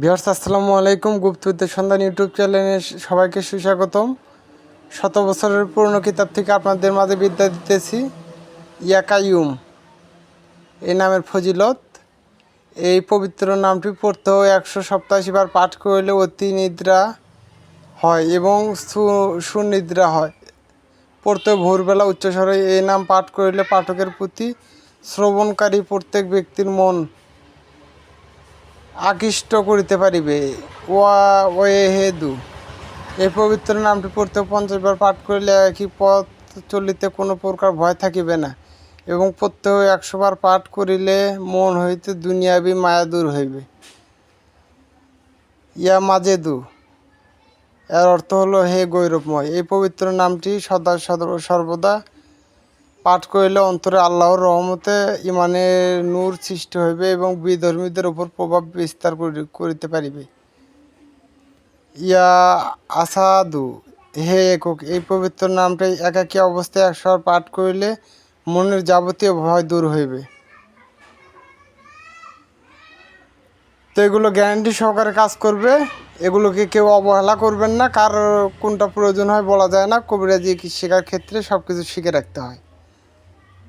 Viewers, আসসালামু আলাইকুম। গুপ্তবিদ্যা সন্ধান ইউটিউব চ্যানেলে সবাইকে সুস্বাগতম। শত বছরের পুরনো কিতাব থেকে আপনাদের মাঝে বিদ্যা দিতেছি। ইয়াকাইউম এই নামের ফজিলত। এই পবিত্র নামটি পড়তেও একশো সপ্তাশি বার পাঠ করলে অতি নিদ্রা হয় এবং সুনিদ্রা হয়। পড়তে ভোরবেলা উচ্চস্বরে এই নাম পাঠ করলে পাঠকের প্রতি শ্রবণকারী প্রত্যেক ব্যক্তির মন আকৃষ্ট করিতে পারিবে। ওয়া ওয়ে হেদু এই পবিত্র নামটি পড়তে পঞ্চাশ বার পাঠ করিলে একই পথ চলিতে কোনো প্রকার ভয় থাকিবে না? এবং প্রত্যহ একশো বার পাঠ করিলে মন হইতে দুনিয়াবি মায়া দূর হইবে। ইয়া মাজেদু, এর অর্থ হলো, হে গৌরবময়, এই পবিত্র নামটি সদ- সর্বদা পাঠ করিলে অন্তরে আল্লাহর রহমতে ইমানের নূর সৃষ্টি হইবে এবং বিধর্মীদের উপর প্রভাব বিস্তার করি- করিতে পারিবে। ইয়া আসাদু, হে একক, এই পবিত্র নামটাই একাকী অবস্থায় একশো পাঠ করিলে মনের যাবতীয় ভয় দূর হইবে। তো এগুলো গ্যারান্টি সহকারে কাজ করবে। এগুলোকে কেউ অবহেলা করবেন না। কার কোনটা প্রয়োজন হয় বলা যায় না। কবিরাজি শেখার ক্ষেত্রে সব কিছু শিখে রাখতে হয়।